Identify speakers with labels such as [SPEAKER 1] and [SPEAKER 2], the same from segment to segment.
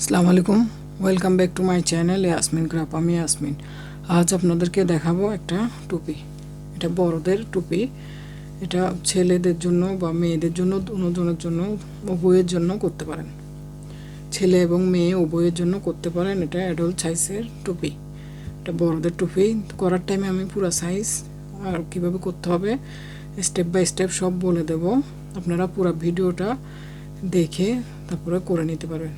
[SPEAKER 1] আসসালামু আলাইকুম welcome back to my channel Yasmin গ্রাপ আমি ইয়াসমিন আজ আপনাদেরকে দেখাবো একটা টুপি এটা বড়দের টুপি এটা ছেলেদের জন্য বা মেয়েদের জন্য দুজনের জন্য উভয়ের জন্য করতে পারেন ছেলে এবং মেয়ে উভয়ের জন্য করতে পারেন এটা অ্যাডল্ট সাইজের টুপি এটা বড়দের টুপি করার টাইমে আমি পুরো সাইজ আর কীভাবে করতে হবে স্টেপ বাই স্টেপ সব বলে দেব আপনারা পুরো ভিডিওটা দেখে তারপরে করে নিতে পারবেন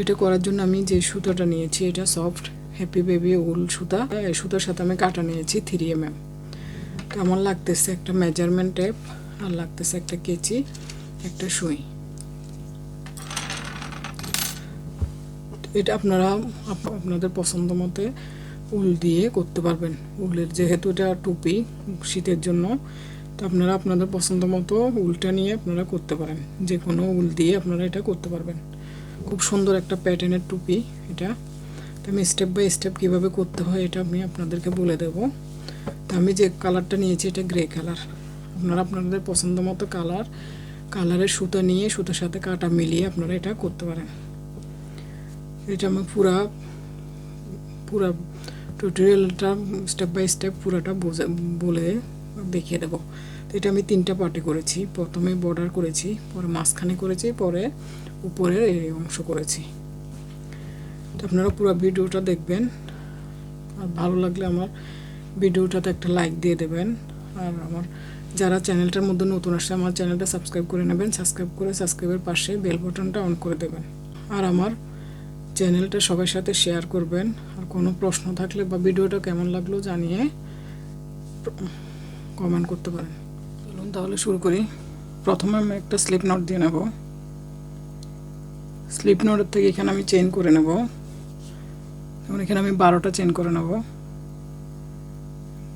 [SPEAKER 1] এটা করার জন্য আমি যে সুতোটা নিয়েছি এটা সফট হ্যাপি বেবি উল সুতা সুতোর সাথে আমি কাটা নিয়েছি থ্রি এম এম তো আমার লাগতেছে একটা মেজারমেন্ট টেপ আর লাগতেছে একটা কেচি একটা সুই এটা আপনারা আপনাদের পছন্দ মতে উল দিয়ে করতে পারবেন উলের যেহেতু এটা টুপি শীতের জন্য তো আপনারা আপনাদের পছন্দ মতো উলটা নিয়ে আপনারা করতে পারেন যে কোনো উল দিয়ে আপনারা এটা করতে পারবেন খুব সুন্দর একটা প্যাটার্নের টুপি এটা তো আমি স্টেপ বাই স্টেপ কীভাবে করতে হয় এটা আমি আপনাদেরকে বলে দেব তো আমি যে কালারটা নিয়েছি এটা গ্রে কালার আপনারা আপনাদের পছন্দ মতো কালার কালারের সুতা নিয়ে সুতোর সাথে কাটা মিলিয়ে আপনারা এটা করতে পারেন এটা আমি পুরা পুরা টুটোরিয়ালটা স্টেপ বাই স্টেপ পুরাটা বোঝা বলে দেখিয়ে দেবো তো এটা আমি তিনটা পার্টে করেছি প্রথমে বর্ডার করেছি পরে মাঝখানে করেছি পরে উপরের এই অংশ করেছি আপনারা পুরো ভিডিওটা দেখবেন আর ভালো লাগলে আমার ভিডিওটাতে একটা লাইক দিয়ে দেবেন আর আমার যারা চ্যানেলটার মধ্যে নতুন আসছে আমার চ্যানেলটা সাবস্ক্রাইব করে নেবেন সাবস্ক্রাইব করে সাবস্ক্রাইবের পাশে বেল বাটনটা অন করে দেবেন আর আমার চ্যানেলটা সবার সাথে শেয়ার করবেন আর কোনো প্রশ্ন থাকলে বা ভিডিওটা কেমন লাগলো জানিয়ে কমেন্ট করতে পারেন চলুন তাহলে শুরু করি প্রথমে আমি একটা স্লিপ নোট দিয়ে নেবো স্লিপ নোটের থেকে এখানে আমি চেন করে নেব যেমন এখানে আমি বারোটা চেন করে নেব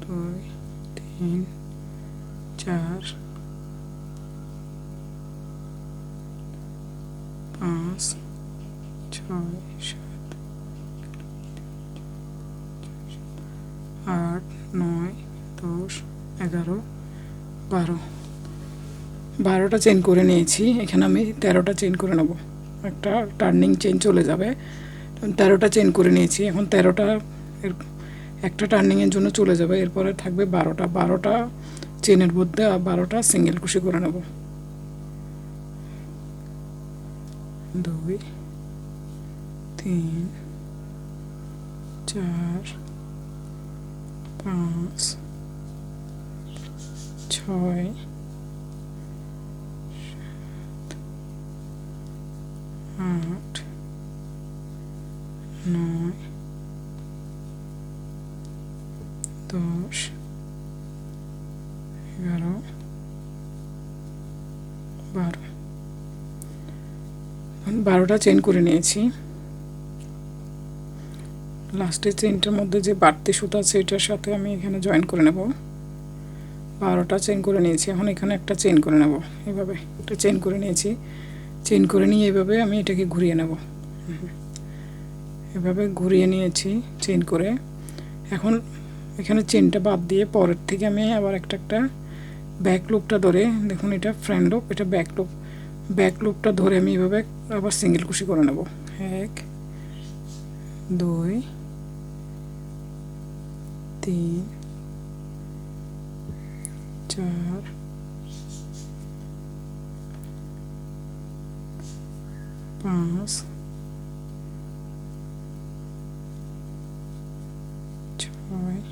[SPEAKER 1] দুই তিন চার পাঁচ ছয় সাত আট নয় দশ এগারো বারো বারোটা চেন করে নিয়েছি এখানে আমি তেরোটা চেন করে নেবো একটা টার্নিং চেন চলে যাবে তেরোটা চেন করে নিয়েছি এখন তেরোটা এর একটা টার্নিংয়ের জন্য চলে যাবে এরপরে থাকবে বারোটা বারোটা চেনের মধ্যে আর বারোটা সিঙ্গেল কুশি করে নেব দুই তিন চার পাঁচ ছয় আট নয় দশ এগারো বারো বারোটা চেন করে নিয়েছি লাস্টের চেনটার মধ্যে যে বাড়তি সুতা আছে এটার সাথে আমি এখানে জয়েন করে নেব বারোটা চেন করে নিয়েছি এখন এখানে একটা চেন করে নেব এভাবে একটা চেন করে নিয়েছি চেন করে নিয়ে এভাবে আমি এটাকে ঘুরিয়ে নেব এভাবে ঘুরিয়ে নিয়েছি চেন করে এখন এখানে চেনটা বাদ দিয়ে পরের থেকে আমি আবার একটা একটা ব্যাক লুপটা ধরে দেখুন এটা ফ্রেন্ড লুপ এটা ব্যাক লুপ ব্যাক লুপটা ধরে আমি এভাবে আবার সিঙ্গেল কুশি করে নেব এক দুই তিন চার paz. Joy.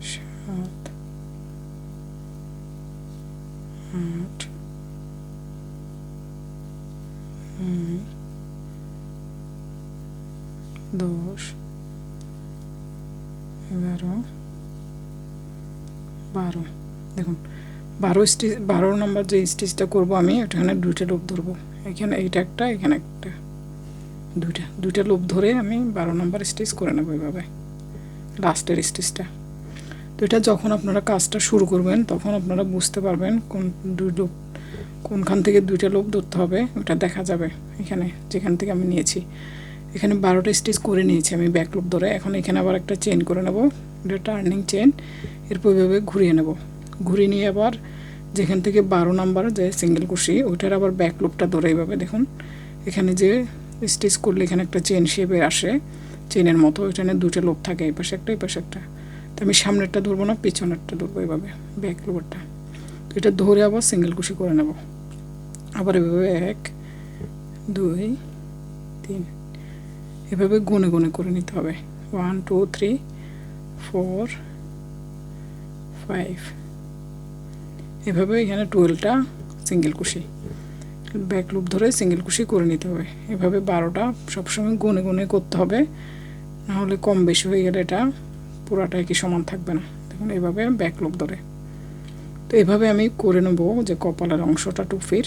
[SPEAKER 1] Shout. Heart. Um. Dois. Agora. Barulho. বারো স্টিচ বারো নম্বর যে স্টিচটা করব আমি ওখানে দুইটা লোভ ধরবো এখানে এইটা একটা এখানে একটা দুইটা দুইটা লোভ ধরে আমি বারো নম্বর স্টিচ করে নেবো এভাবে লাস্টের স্টিচটা তো এটা যখন আপনারা কাজটা শুরু করবেন তখন আপনারা বুঝতে পারবেন কোন দুই লোভ কোনখান থেকে দুইটা লোভ ধরতে হবে ওটা দেখা যাবে এখানে যেখান থেকে আমি নিয়েছি এখানে বারোটা স্টিচ করে নিয়েছি আমি ব্যাক লোভ ধরে এখন এখানে আবার একটা চেন করে নেবো এটা টার্নিং চেন এরপর এভাবে ঘুরিয়ে নেব ঘুরিয়ে নিয়ে আবার যেখান থেকে বারো নাম্বার যে সিঙ্গেল কুশি ওইটার আবার ব্যাক লুপটা ধরে এইভাবে দেখুন এখানে যে স্টিচ করলে এখানে একটা চেন শেপে আসে চেনের মতো ওইখানে দুটো লোপ থাকে এই পাশে একটা এই পাশে একটা তো আমি সামনেরটা ধরবো না পিছনেরটা ধরবো এইভাবে ব্যাক লুপটা তো এটা ধরে আবার সিঙ্গেল কুশি করে নেব আবার এভাবে এক দুই তিন এভাবে গুনে গুনে করে নিতে হবে one two three four five এভাবে এখানে টুয়েলটা সিঙ্গেল কুশি ব্যাক লুপ ধরে সিঙ্গেল কুশি করে নিতে হবে এভাবে বারোটা সবসময় গুনে গুনে করতে হবে নাহলে কম বেশি হয়ে গেলে এটা পুরাটা কি সমান থাকবে না দেখুন এভাবে ব্যাক লুপ ধরে তো এভাবে আমি করে নেব যে কপালের অংশটা টুপির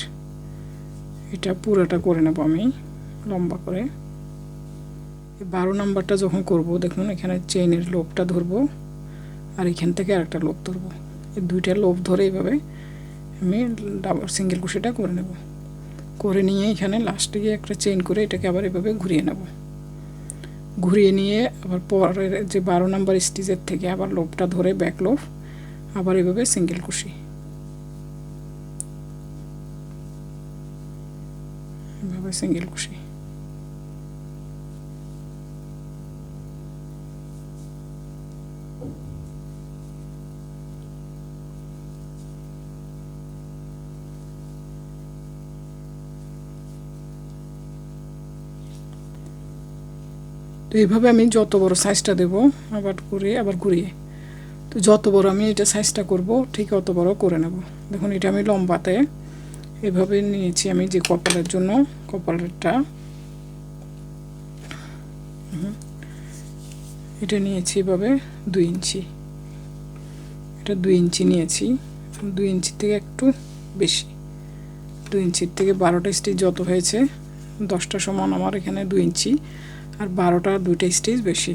[SPEAKER 1] এটা পুরাটা করে নেব আমি লম্বা করে বারো নাম্বারটা যখন করব দেখুন এখানে চেইনের লোপটা ধরবো আর এখান থেকে আরেকটা লোপ ধরবো দুইটা লোভ ধরে এইভাবে আমি ডাবল সিঙ্গেল কুশিটা করে নেব করে নিয়ে এখানে লাস্টে গিয়ে একটা চেন করে এটাকে আবার এভাবে ঘুরিয়ে নেব ঘুরিয়ে নিয়ে আবার পরের যে বারো নাম্বার স্টিচের থেকে আবার লোভটা ধরে ব্যাক লোভ আবার এভাবে সিঙ্গেল কুশি এভাবে সিঙ্গেল কুশি তো এইভাবে আমি যত বড় সাইজটা দেব আবার করে আবার ঘুরিয়ে তো যত বড় আমি এটা সাইজটা করব ঠিক অত বড় করে নেব দেখুন এটা আমি লম্বাতে এভাবে নিয়েছি আমি যে কপালের জন্য কপালেরটা এটা নিয়েছি এভাবে দুই ইঞ্চি এটা দুই ইঞ্চি নিয়েছি দুই ইঞ্চি থেকে একটু বেশি দুই ইঞ্চির থেকে বারোটা স্টিচ যত হয়েছে দশটা সমান আমার এখানে দুই ইঞ্চি আর বারোটা দুইটা স্টেজ বেশি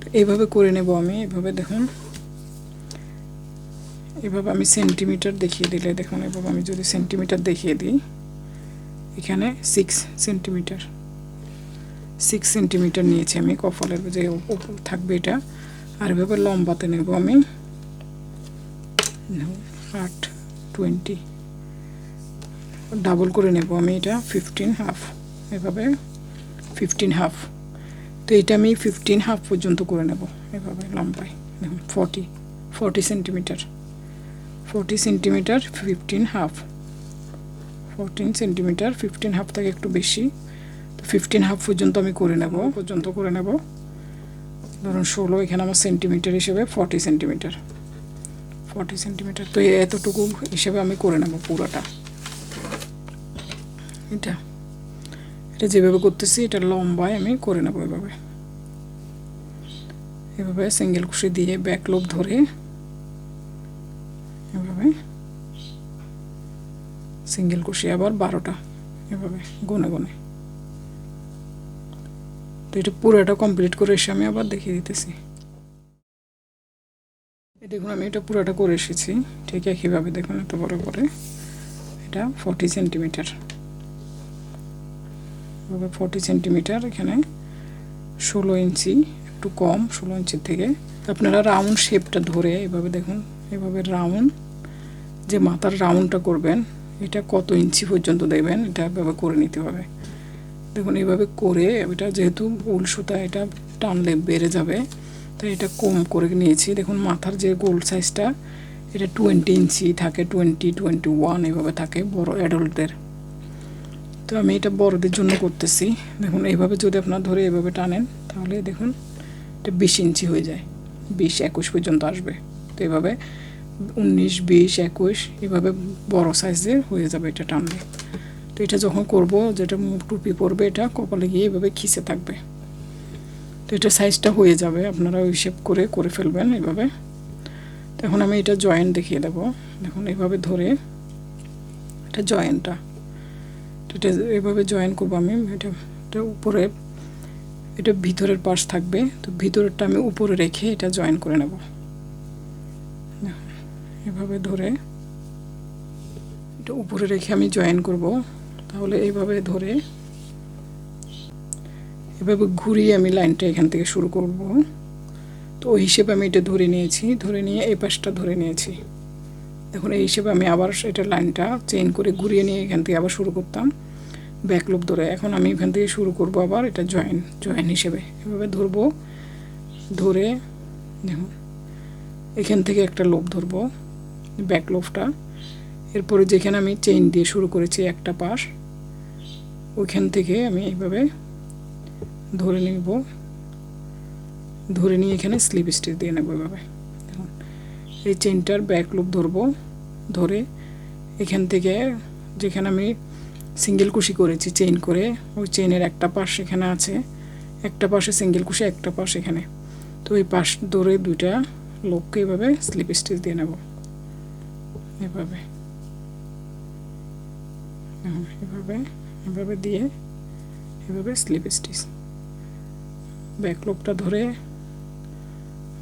[SPEAKER 1] তো এইভাবে করে নেব আমি এভাবে দেখুন এভাবে আমি সেন্টিমিটার দেখিয়ে দিলে দেখুন এভাবে আমি যদি সেন্টিমিটার দেখিয়ে দিই এখানে সিক্স সেন্টিমিটার সিক্স সেন্টিমিটার নিয়েছি আমি কপালের যে থাকবে এটা আর এভাবে লম্বাতে নেব আমি আট টোয়েন্টি ডাবল করে নেব আমি এটা ফিফটিন হাফ এভাবে ফিফটিন হাফ তো এটা আমি ফিফটিন হাফ পর্যন্ত করে নেব এভাবে লম্বাই দেখুন forty forty centimetre forty centimetre fifteen half fourteen centimetre fifteen half থেকে একটু বেশি তো ফিফটিন হাফ পর্যন্ত আমি করে নেব পর্যন্ত করে নেব ধরুন ষোলো এখানে আমার সেন্টিমিটার হিসেবে ফর্টি সেন্টিমিটার ফর্টি সেন্টিমিটার তো এতটুকু হিসেবে আমি করে নেব পুরোটা এটা এটা যেভাবে করতেছি এটা লম্বায় আমি করে নেবো এভাবে এভাবে সিঙ্গেল কুশি দিয়ে ব্যাক লোপ ধরে এভাবে সিঙ্গেল কুশি আবার বারোটা এভাবে গুনে গুনে তো এটা পুরোটা কমপ্লিট করে এসে আমি আবার দেখিয়ে দিতেছি দেখুন আমি এটা পুরোটা করে এসেছি ঠিক একইভাবে দেখুন এত বড় করে এটা ফর্টি সেন্টিমিটার এভাবে ফর্টি সেন্টিমিটার এখানে ষোলো ইঞ্চি একটু কম ষোলো ইঞ্চির থেকে আপনারা রাউন্ড শেপটা ধরে এভাবে দেখুন এভাবে রাউন্ড যে মাথার রাউন্ডটা করবেন এটা কত ইঞ্চি পর্যন্ত দেবেন এটা এভাবে করে নিতে হবে দেখুন এভাবে করে এটা যেহেতু উল সুতা এটা টানলে বেড়ে যাবে তাই এটা কম করে নিয়েছি দেখুন মাথার যে গোল সাইজটা এটা টোয়েন্টি ইঞ্চি থাকে টোয়েন্টি টোয়েন্টি ওয়ান এভাবে থাকে বড় অ্যাডাল্টদের তো আমি এটা বড়দের জন্য করতেছি দেখুন এইভাবে যদি আপনার ধরে এভাবে টানেন তাহলে দেখুন এটা বিশ ইঞ্চি হয়ে যায় বিশ একুশ পর্যন্ত আসবে তো এভাবে উনিশ বিশ একুশ এভাবে বড় সাইজের হয়ে যাবে এটা টানলে তো এটা যখন করব যেটা মুখ টুপি পরবে এটা কপালে গিয়ে এভাবে খিসে থাকবে তো এটা সাইজটা হয়ে যাবে আপনারা ওই শেপ করে করে ফেলবেন এভাবে তো এখন আমি এটা জয়েন্ট দেখিয়ে দেবো দেখুন এভাবে ধরে এটা জয়েন্টটা এটা এভাবে জয়েন করবো আমি এটা এটা উপরে এটা ভিতরের পাশ থাকবে তো ভিতরেরটা আমি উপরে রেখে এটা জয়েন করে নেব এভাবে ধরে এটা উপরে রেখে আমি জয়েন করব তাহলে এইভাবে ধরে এভাবে ঘুরিয়ে আমি লাইনটা এখান থেকে শুরু করব তো ওই হিসেবে আমি এটা ধরে নিয়েছি ধরে নিয়ে এই পাশটা ধরে নিয়েছি দেখুন এই হিসেবে আমি আবার এটা লাইনটা চেইন করে ঘুরিয়ে নিয়ে এখান থেকে আবার শুরু করতাম ব্যাকলুপ ধরে এখন আমি এখান থেকে শুরু করব আবার এটা জয়েন জয়েন হিসেবে এভাবে ধরবো ধরে দেখুন এখান থেকে একটা লোভ ধরবো ব্যাকলোভটা এরপরে যেখানে আমি চেইন দিয়ে শুরু করেছি একটা পাশ ওইখান থেকে আমি এইভাবে ধরে নিব ধরে নিয়ে এখানে স্লিপ স্টিচ দিয়ে নেব এভাবে দেখুন এই চেইনটার ব্যাক ধরবো ধরে এখান থেকে যেখানে আমি সিঙ্গেল কুশি করেছি চেইন করে ওই চেইনের একটা পাশ এখানে আছে একটা পাশে সিঙ্গেল কুশি একটা পাশ এখানে তো ওই পাশ ধরে দুইটা লোককে এভাবে স্লিপ স্টিচ দিয়ে নেব এভাবে হ্যাঁ, এভাবে এভাবে দিয়ে এভাবে স্লিপ স্টিচ ব্যাক লোকটা ধরে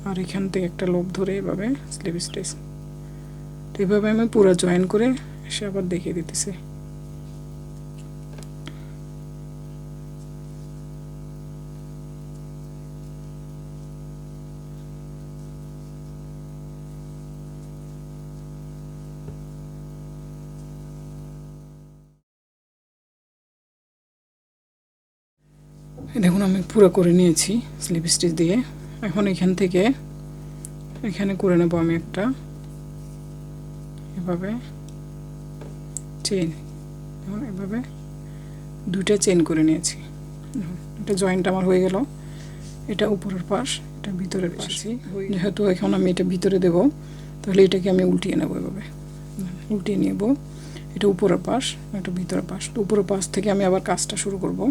[SPEAKER 1] আর এখান থেকে একটা লোক ধরে এভাবে স্লিপ স্টিচ তো এভাবে আমি পুরো জয়েন করে এসে আবার দেখিয়ে দিতেছি পুরো করে নিয়েছি স্লিপ স্টিচ দিয়ে এখন এখান থেকে এখানে করে নেব আমি একটা এভাবে চেন এখন এভাবে দুটা চেন করে নিয়েছি এটা জয়েন্ট আমার হয়ে গেল এটা উপরের পাশ এটা ভিতরের পাশি যেহেতু এখন আমি এটা ভিতরে দেব তাহলে এটাকে আমি উল্টিয়ে নেব এভাবে উল্টিয়ে নেব এটা উপরের পাশ এটা ভিতরের পাশ উপরের পাশ থেকে আমি আবার কাজটা শুরু করবো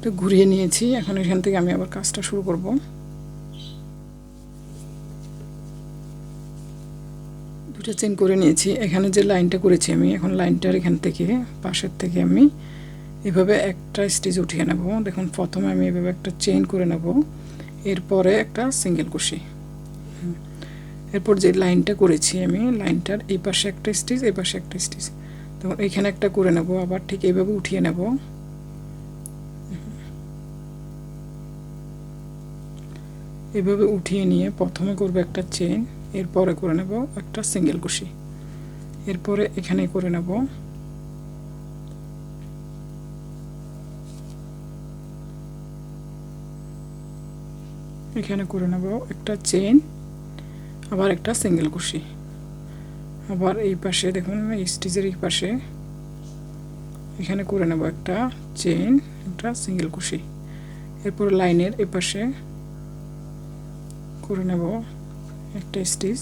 [SPEAKER 1] একটু ঘুরিয়ে নিয়েছি এখন এখান থেকে আমি আবার কাজটা শুরু করব দুটা চেন করে নিয়েছি এখানে যে লাইনটা করেছি আমি এখন লাইনটার এখান থেকে পাশের থেকে আমি এভাবে একটা স্টিচ উঠিয়ে নেব দেখুন প্রথমে আমি এভাবে একটা চেন করে নেব এরপরে একটা সিঙ্গেল কুশি এরপর যে লাইনটা করেছি আমি লাইনটার এই পাশে একটা স্টিচ এই পাশে একটা স্টিচ তখন এখানে একটা করে নেব আবার ঠিক এইভাবে উঠিয়ে নেব এভাবে উঠিয়ে নিয়ে প্রথমে করব একটা চেন এরপরে করে নেব একটা সিঙ্গেল কুশি এরপরে এখানে করে নেব এখানে করে নেব একটা চেন আবার একটা সিঙ্গেল কুশি আবার এই পাশে দেখুন স্টিচের এই পাশে এখানে করে নেব একটা চেন একটা সিঙ্গেল কুশি এরপর লাইনের এপাশে করে নেব একটা স্টিচ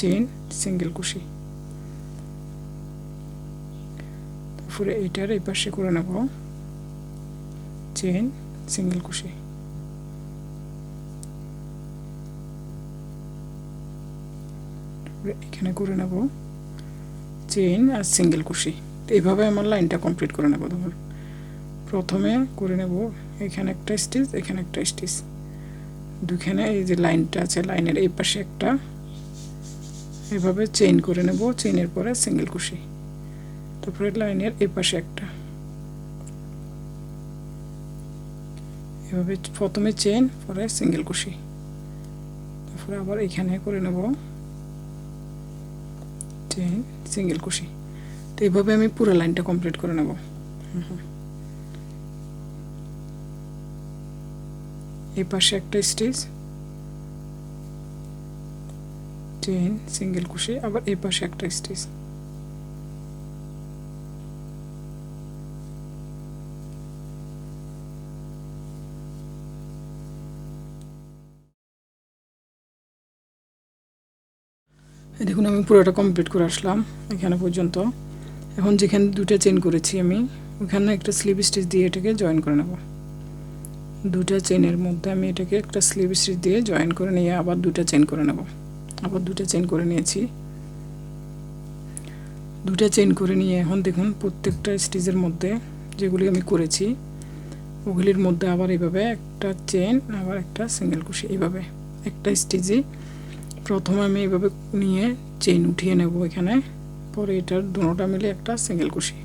[SPEAKER 1] চেন সিঙ্গেল কুশি তারপরে এটার এই পাশে করে নেব চেন সিঙ্গেল কুশি এখানে করে নেব চেন আর সিঙ্গেল কুশি এইভাবে আমার লাইনটা কমপ্লিট করে নেব তোমার প্রথমে করে নেব এখানে একটা স্টিচ এখানে একটা স্টিচ দুখানে এই যে লাইনটা আছে লাইনের এই পাশে একটা এভাবে চেইন করে নেব চেইনের পরে সিঙ্গেল কুশি তারপরে লাইনের এই পাশে একটা এভাবে প্রথমে চেইন পরে সিঙ্গেল কুশি তারপরে আবার এখানে করে নেব চেন সিঙ্গেল কুশি তো এইভাবে আমি পুরো লাইনটা কমপ্লিট করে নেব হুম হুম এপাশে পাশে একটা স্টিচ চেইন সিঙ্গেল কুশি আবার এপাশে পাশে একটা স্টিচ দেখুন আমি পুরোটা কমপ্লিট করে আসলাম এখানে পর্যন্ত এখন যেখানে দুটো চেন করেছি আমি ওখানে একটা স্লিপ স্টিচ দিয়ে এটাকে জয়েন করে নেবো দুটা চেনের মধ্যে আমি এটাকে একটা স্লিপ স্টিচ দিয়ে জয়েন করে নিয়ে আবার দুটা চেন করে নেব আবার দুটা চেন করে নিয়েছি দুটা চেন করে নিয়ে এখন দেখুন প্রত্যেকটা স্টিচের মধ্যে যেগুলি আমি করেছি ওগুলির মধ্যে আবার এইভাবে একটা চেন আবার একটা সিঙ্গেল কুশি এইভাবে একটা স্টিচই প্রথমে আমি এইভাবে নিয়ে চেন উঠিয়ে নেব এখানে পরে এটার দুটা মিলে একটা সিঙ্গেল কুশি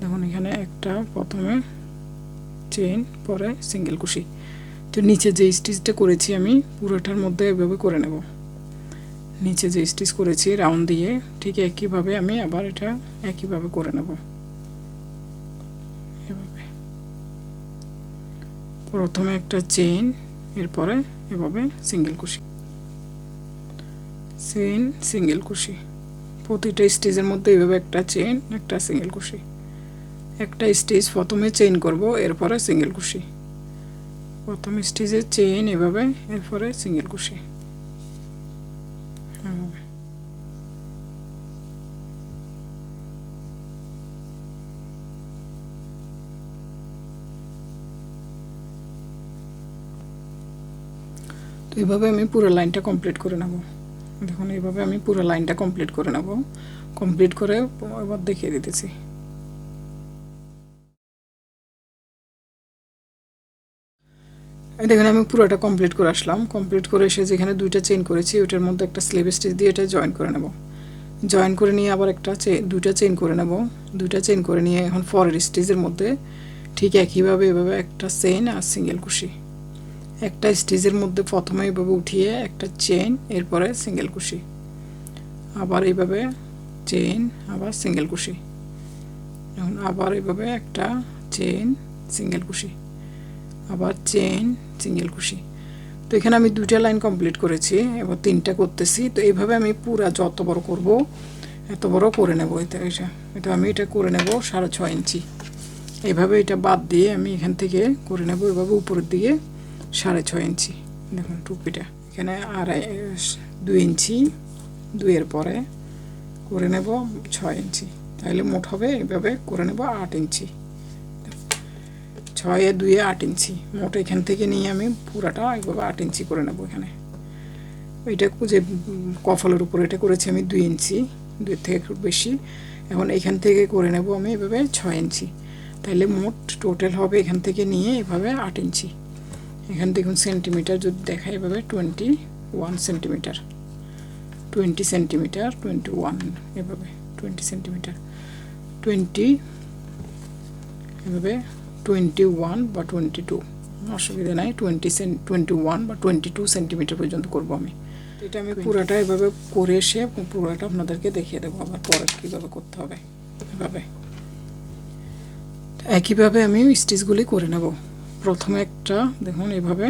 [SPEAKER 1] দেখুন এখানে একটা প্রথমে চেইন পরে সিঙ্গেল কুশি তো নিচে যে স্টিচটা করেছি আমি পুরোটার মধ্যে এভাবে করে নেব নিচে যে স্টিচ করেছি রাউন্ড দিয়ে ঠিক একইভাবে আমি আবার এটা একইভাবে করে নেব এভাবে প্রথমে একটা চেইন এরপরে এভাবে সিঙ্গেল কুশি চেইন সিঙ্গেল কুশি প্রতিটা স্টেজের মধ্যে এভাবে একটা চেন একটা সিঙ্গেল কুশি একটা স্টিচ প্রথমে চেইন করব এরপরে সিঙ্গেল কুশি প্রথম স্টিচে চেইন এভাবে এরপরে সিঙ্গেল কুশি তো এইভাবে আমি পুরো লাইনটা কমপ্লিট করে নেব দেখুন এইভাবে আমি পুরো লাইনটা কমপ্লিট করে নেব কমপ্লিট করে এবার দেখিয়ে দিতেছি দেখেন আমি পুরোটা কমপ্লিট করে আসলাম কমপ্লিট করে এসে যেখানে দুইটা চেন করেছি ওইটার মধ্যে একটা স্লিপ স্টিচ দিয়ে এটা জয়েন করে নেব জয়েন করে নিয়ে আবার একটা দুইটা চেন করে নেব দুইটা চেন করে নিয়ে এখন ফরের স্টিচের মধ্যে ঠিক একইভাবে এভাবে একটা চেন আর সিঙ্গেল কুশি একটা স্টিচের মধ্যে প্রথমে এভাবে উঠিয়ে একটা চেন এরপরে সিঙ্গেল কুশি আবার এইভাবে চেন আবার সিঙ্গেল কুশি এখন আবার এভাবে একটা চেন সিঙ্গেল কুশি আবার চেন সিঙ্গেল খুশি তো এখানে আমি দুইটা লাইন কমপ্লিট করেছি এবার তিনটা করতেছি তো এইভাবে আমি পুরা যত বড় করব এত বড় করে নেব এটা এটা আমি এটা করে নেব সাড়ে ছয় ইঞ্চি এইভাবে এটা বাদ দিয়ে আমি এখান থেকে করে নেব এভাবে উপরের দিকে সাড়ে ছয় ইঞ্চি দেখুন টুপিটা এখানে আড়াই দুই ইঞ্চি দুইয়ের পরে করে নেব ছয় ইঞ্চি তাহলে মোট হবে এভাবে করে নেব আট ইঞ্চি ছয়ে দুয়ে আট ইঞ্চি মোট এখান থেকে নিয়ে আমি পুরাটা একভাবে আট ইঞ্চি করে নেবো এখানে ওইটা যে কফলের উপর এটা করেছি আমি দুই ইঞ্চি দুই থেকে একটু বেশি এখন এখান থেকে করে নেব আমি এভাবে ছয় ইঞ্চি তাহলে মোট টোটাল হবে এখান থেকে নিয়ে এভাবে আট ইঞ্চি এখান দেখুন সেন্টিমিটার যদি দেখায় এভাবে twenty one centimetre twenty centimetre twenty one এভাবে টোয়েন্টি সেন্টিমিটার টোয়েন্টি এভাবে টোয়েন্টি ওয়ান বা টোয়েন্টি টু অসুবিধা নাই টোয়েন্টি টোয়েন্টি ওয়ান বা টোয়েন্টি টু সেন্টিমিটার পর্যন্ত করবো আমি এটা আমি পুরাটা এভাবে করে এসে পুরাটা আপনাদেরকে দেখিয়ে দেবো আবার পরে কীভাবে করতে হবে এভাবে একইভাবে আমি স্টিচগুলি করে নেব প্রথমে একটা দেখুন এভাবে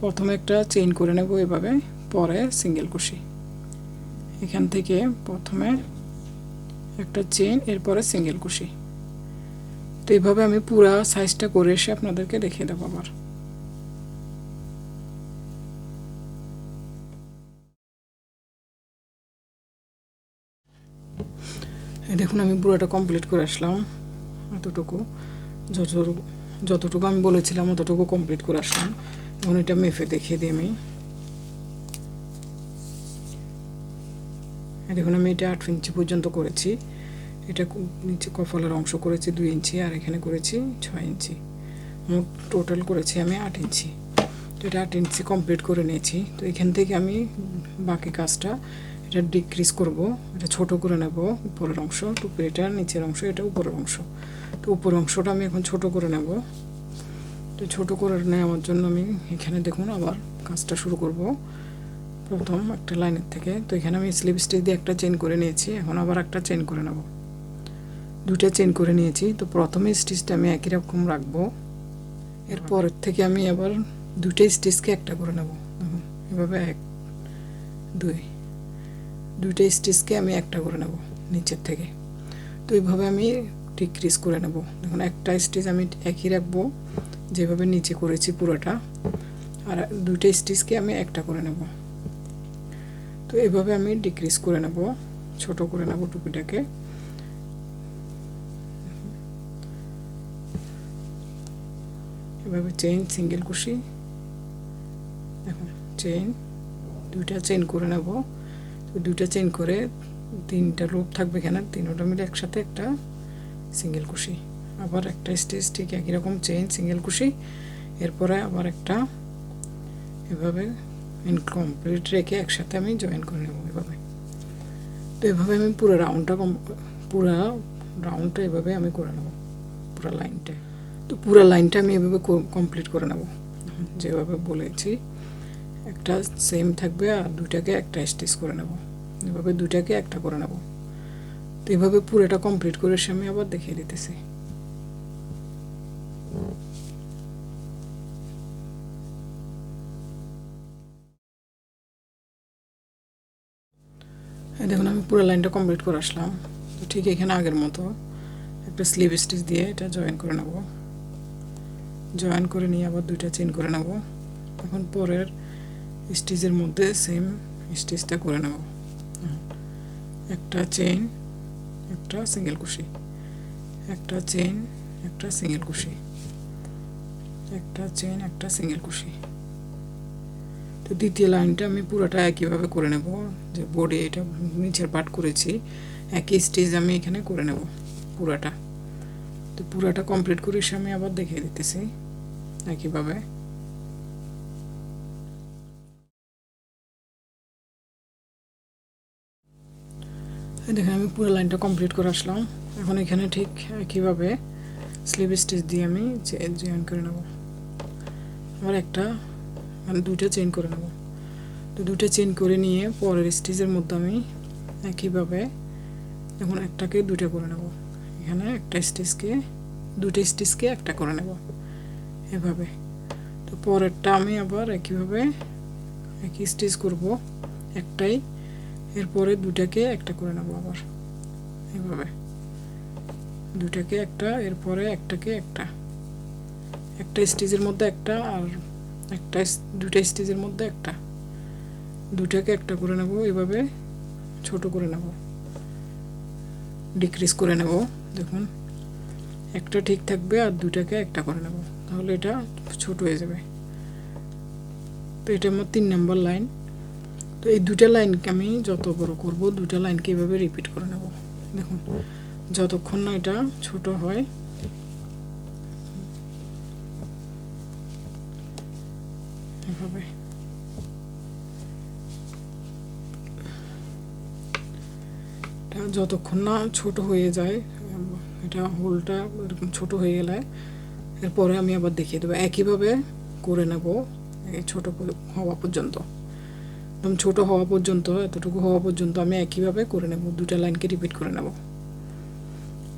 [SPEAKER 1] প্রথমে একটা চেইন করে নেব এভাবে পরে সিঙ্গেল কুশি এখান থেকে প্রথমে একটা চেইন এরপরে সিঙ্গেল কুশি তো এইভাবে আমি পুরা সাইজটা করে এসে আপনাদেরকে দেখিয়ে দেবো আবার দেখুন আমি পুরোটা কমপ্লিট করে আসলাম এতটুকু যতটুকু যতটুকু আমি বলেছিলাম অতটুকু কমপ্লিট করে আসলাম এখন এটা মেফে দেখিয়ে দিই আমি দেখুন আমি এটা আট ইঞ্চি পর্যন্ত করেছি এটা নিচে কপালের অংশ করেছি দুই ইঞ্চি আর এখানে করেছি ছয় ইঞ্চি মোট টোটাল করেছি আমি আট ইঞ্চি তো এটা আট ইঞ্চি কমপ্লিট করে নিয়েছি তো এখান থেকে আমি বাকি কাজটা এটা ডিক্রিজ করব এটা ছোট করে নেব উপরের অংশ টুপি এটা নিচের অংশ এটা উপরের অংশ তো উপরের অংশটা আমি এখন ছোট করে নেব তো ছোট করে নেওয়ার জন্য আমি এখানে দেখুন আবার কাজটা শুরু করব প্রথম একটা লাইনের থেকে তো এখানে আমি স্লিপ স্টিক দিয়ে একটা চেন করে নিয়েছি এখন আবার একটা চেন করে নেবো দুটা চেন করে নিয়েছি তো প্রথমে স্টিচটা আমি একই রকম রাখবো এরপরের থেকে আমি আবার দুটাই স্টিচকে একটা করে নেব এভাবে এক দুই দুইটা স্টিচকে আমি একটা করে নেবো নিচের থেকে তো এইভাবে আমি ডিক্রিজ করে নেবো দেখুন একটা স্টিচ আমি একই রাখবো যেভাবে নিচে করেছি পুরোটা আর দুইটা স্টিচকে আমি একটা করে নেব তো এভাবে আমি ডিক্রিজ করে নেব ছোট করে নেবো টুপিটাকে এভাবে চেইন সিঙ্গেল কুশি এখন চেইন দুইটা চেইন করে নেব তো দুইটা চেইন করে তিনটা লুপ থাকবে কেন তিনটা মিলে একসাথে একটা সিঙ্গেল কুশি আবার একটা স্টেজ ঠিক একই রকম চেইন সিঙ্গেল কুশি এরপরে আবার একটা এভাবে ইনকমপ্লিট রেখে একসাথে আমি জয়েন করে নেব এভাবে তো এভাবে আমি পুরো রাউন্ডটা কম পুরো রাউন্ডটা এভাবে আমি করে নেব পুরো লাইনটা তো পুরো লাইনটা আমি এভাবে কমপ্লিট করে নেব যেভাবে বলেছি একটা সেম থাকবে আর দুইটাকে একটা স্টিচ করে নেব এভাবে দুইটাকে একটা করে নেব তো এভাবে পুরোটা কমপ্লিট করে সে আমি আবার দেখিয়ে দিতেছি দেখুন আমি পুরো লাইনটা কমপ্লিট করে আসলাম তো ঠিক এখানে আগের মতো একটা স্লিভ স্টিচ দিয়ে এটা জয়েন করে নেবো জয়েন করে নিয়ে আবার দুইটা চেন করে নেব এখন পরের স্টিচের মধ্যে সেম স্টিচটা করে নেব একটা চেন একটা সিঙ্গেল কুশি একটা চেন একটা সিঙ্গেল কুশি একটা চেন একটা সিঙ্গেল কুশি তো দ্বিতীয় লাইনটা আমি পুরোটা একইভাবে করে নেব যে বোর্ডে এটা নিচের পাট করেছি একই স্টেজ আমি এখানে করে নেব পুরাটা তো পুরাটা কমপ্লিট করে এসে আমি আবার দেখিয়ে দিতেছি না কিভাবে দেখেন আমি পুরো লাইনটা কমপ্লিট করে আসলাম এখন এখানে ঠিক কিভাবে স্লিপ স্টিচ দিয়ে আমি জয়েন করে নেব আবার একটা মানে দুইটা চেন করে নেব তো দুটো চেন করে নিয়ে পরের স্টিচের মধ্যে আমি একইভাবে এখন একটাকে দুইটা করে নেব এখানে একটা স্টিচকে দুটো স্টিচকে একটা করে নেব এভাবে তো পরেরটা আমি আবার একইভাবে একই স্টিচ করব একটাই এরপরে দুটাকে একটা করে নেবো আবার এভাবে দুটাকে একটা এরপরে একটাকে একটা একটা স্টিচের মধ্যে একটা আর একটা দুটা স্টিচের মধ্যে একটা দুটাকে একটা করে নেব এভাবে ছোট করে নেব ডিক্রিজ করে নেব দেখুন একটা ঠিক থাকবে আর দুটাকে একটা করে নেব তাহলে এটা ছোট হয়ে যাবে তো এটা আমার তিন নম্বর লাইন তো এই দুটা লাইনকে আমি যত বড় করব দুটা লাইনকে এভাবে রিপিট করে নেব দেখুন যতক্ষণ না এটা ছোট হয় এভাবে যতক্ষণ না ছোট হয়ে যায় এটা হোলটা এরকম ছোট হয়ে গেলে এরপরে আমি আবার দেখিয়ে দেবো একইভাবে করে নেব ছোটো হওয়া পর্যন্ত একদম ছোটো হওয়া পর্যন্ত এতটুকু হওয়া পর্যন্ত আমি একইভাবে করে নেব দুটা লাইনকে রিপিট করে নেব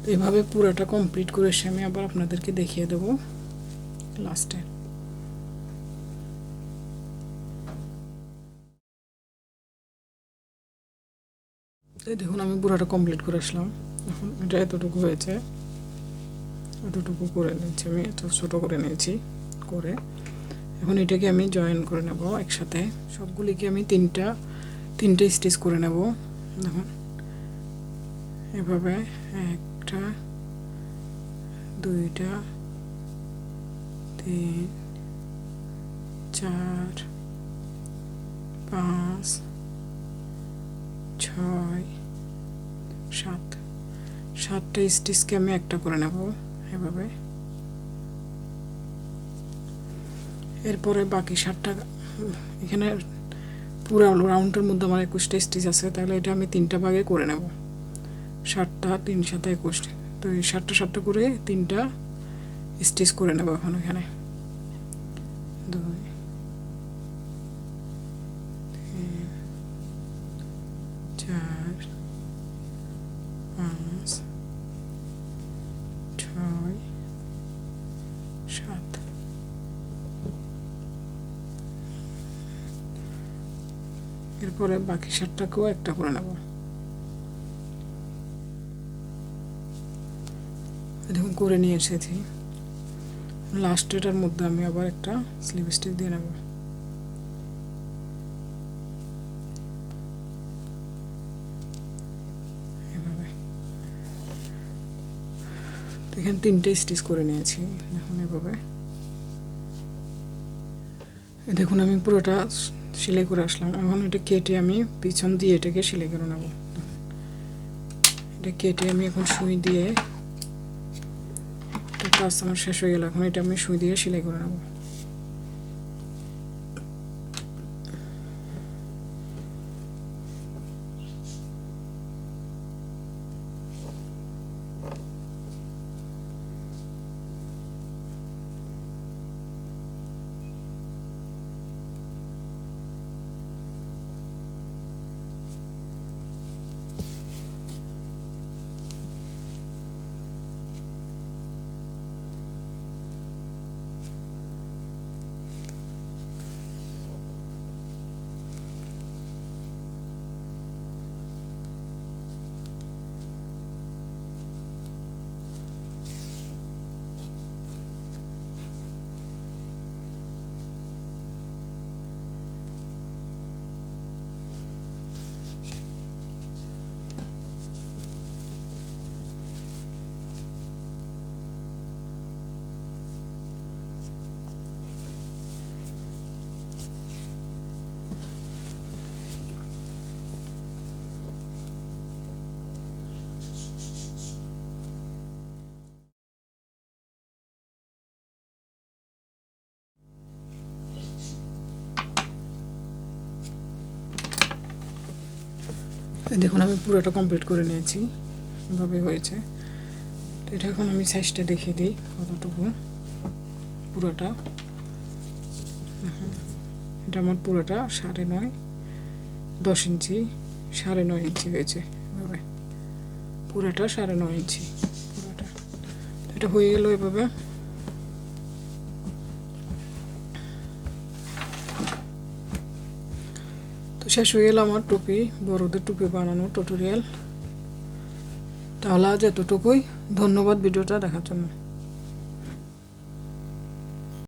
[SPEAKER 1] তো এভাবে পুরাটা কমপ্লিট করে এসে আমি আবার আপনাদেরকে দেখিয়ে দেবো লাস্টে দেখুন আমি পুরাটা কমপ্লিট করে আসলাম এখন এটা এতটুকু হয়েছে এতটুকু করে নিয়েছি আমি এত ছোটো করে নিয়েছি করে এখন এটাকে আমি জয়েন করে নেব একসাথে সবগুলিকে আমি তিনটা তিনটে স্টিচ করে নেব দেখুন এভাবে একটা দুইটা তিন চার পাঁচ ছয় সাত সাতটা স্টিচকে আমি একটা করে নেবো এভাবে এরপরে বাকি সাতটা এখানে পুরো রাউন্ডের মধ্যে আমার একুশটা স্টিচ আছে তাহলে এটা আমি তিনটা ভাগে করে নেব সাতটা তিন সাথে একুশটা তো এই সাতটা সাতটা করে তিনটা স্টিচ করে নেব এখন এখানে দুই করে বাকি শার্টটাকেও একটা করে নেব দেখুন করে নিয়ে এসেছি লাস্ট এটার মধ্যে আমি আবার একটা স্লিপ স্টিক দিয়ে নেব এখানে তিনটে স্টিচ করে নিয়েছি দেখুন এভাবে দেখুন আমি পুরোটা সেলাই করে আসলাম এখন এটা কেটে আমি পিছন দিয়ে এটাকে সেলাই করে নেব এটা কেটে আমি এখন সুই দিয়ে কাজ আমার শেষ হয়ে গেল এখন এটা আমি সুই দিয়ে সেলাই করে নেবো দেখুন আমি পুরোটা কমপ্লিট করে নিয়েছি এভাবে হয়েছে তো এটা এখন আমি সাইজটা দেখিয়ে দিই কতটুকু পুরোটা এটা আমার পুরোটা সাড়ে নয় দশ ইঞ্চি সাড়ে নয় ইঞ্চি হয়েছে এভাবে পুরোটা সাড়ে নয় ইঞ্চি পুরোটা এটা হয়ে গেল এভাবে শেষ হয়ে গেল আমার টুপি বড়দের টুপি বানানো টুটোরিয়াল তাহলে আজ এতটুকুই ধন্যবাদ ভিডিওটা দেখার জন্য